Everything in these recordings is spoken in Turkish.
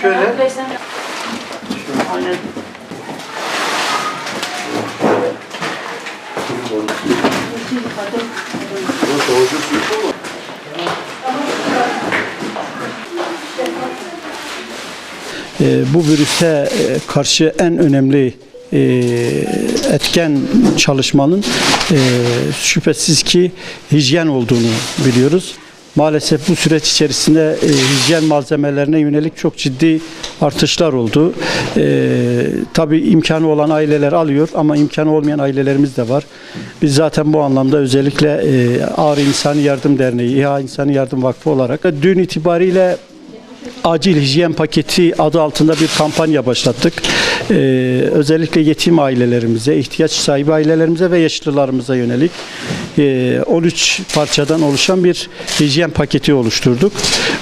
Şöyle. Aynen. Ee, bu virüse e, karşı en önemli e, etken çalışmanın e, şüphesiz ki hijyen olduğunu biliyoruz. Maalesef bu süreç içerisinde e, hijyen malzemelerine yönelik çok ciddi artışlar oldu. E, tabii imkanı olan aileler alıyor ama imkanı olmayan ailelerimiz de var. Biz zaten bu anlamda özellikle e, Ağrı İnsani Yardım Derneği, İHA İnsani Yardım Vakfı olarak dün itibariyle Acil hijyen paketi adı altında bir kampanya başlattık. Ee, özellikle yetim ailelerimize, ihtiyaç sahibi ailelerimize ve yaşlılarımıza yönelik e, 13 parçadan oluşan bir hijyen paketi oluşturduk.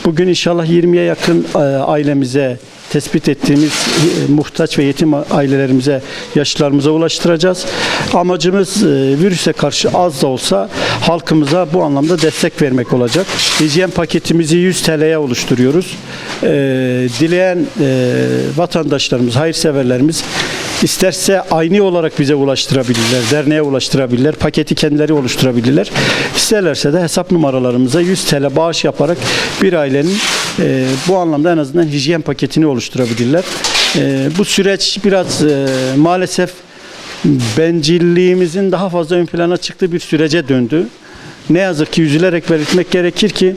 Bugün inşallah 20'ye yakın e, ailemize tespit ettiğimiz e, muhtaç ve yetim ailelerimize, yaşlılarımıza ulaştıracağız. Amacımız e, virüse karşı az da olsa halkımıza bu anlamda destek vermek olacak. Hijyen paketimizi 100 TL'ye oluşturuyoruz. E, dileyen vatandaşlarımız, hayırseverlerimiz isterse aynı olarak bize ulaştırabilirler, derneğe ulaştırabilirler, paketi kendileri oluşturabilirler. İsterlerse de hesap numaralarımıza 100 TL bağış yaparak bir ailenin e, bu anlamda en azından hijyen paketini oluşturabilirler. E, bu süreç biraz e, maalesef bencilliğimizin daha fazla ön plana çıktığı bir sürece döndü. Ne yazık ki üzülerek belirtmek gerekir ki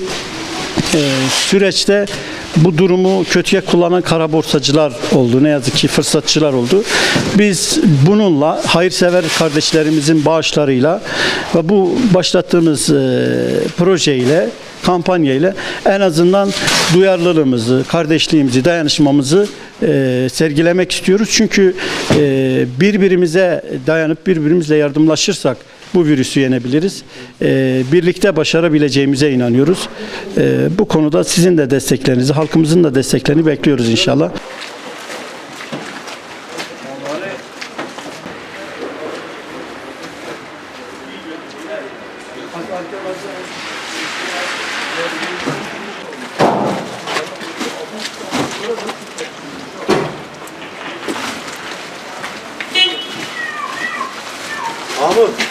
e, süreçte bu durumu kötüye kullanan kara borsacılar oldu. Ne yazık ki fırsatçılar oldu. Biz bununla hayırsever kardeşlerimizin bağışlarıyla ve bu başlattığımız e, projeyle kampanyayla en azından duyarlılığımızı, kardeşliğimizi, dayanışmamızı e, sergilemek istiyoruz. Çünkü e, birbirimize dayanıp birbirimizle yardımlaşırsak bu virüsü yenebiliriz. E, birlikte başarabileceğimize inanıyoruz. E, bu konuda sizin de desteklerinizi, halkımızın da desteklerini bekliyoruz inşallah. Mahmut.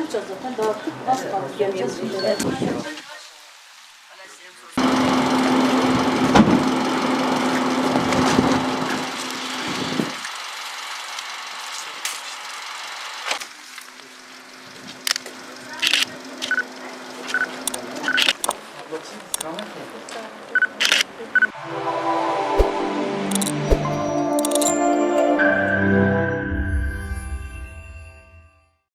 Yapacağız zaten dağıttık. Az kaldı. Geleceğiz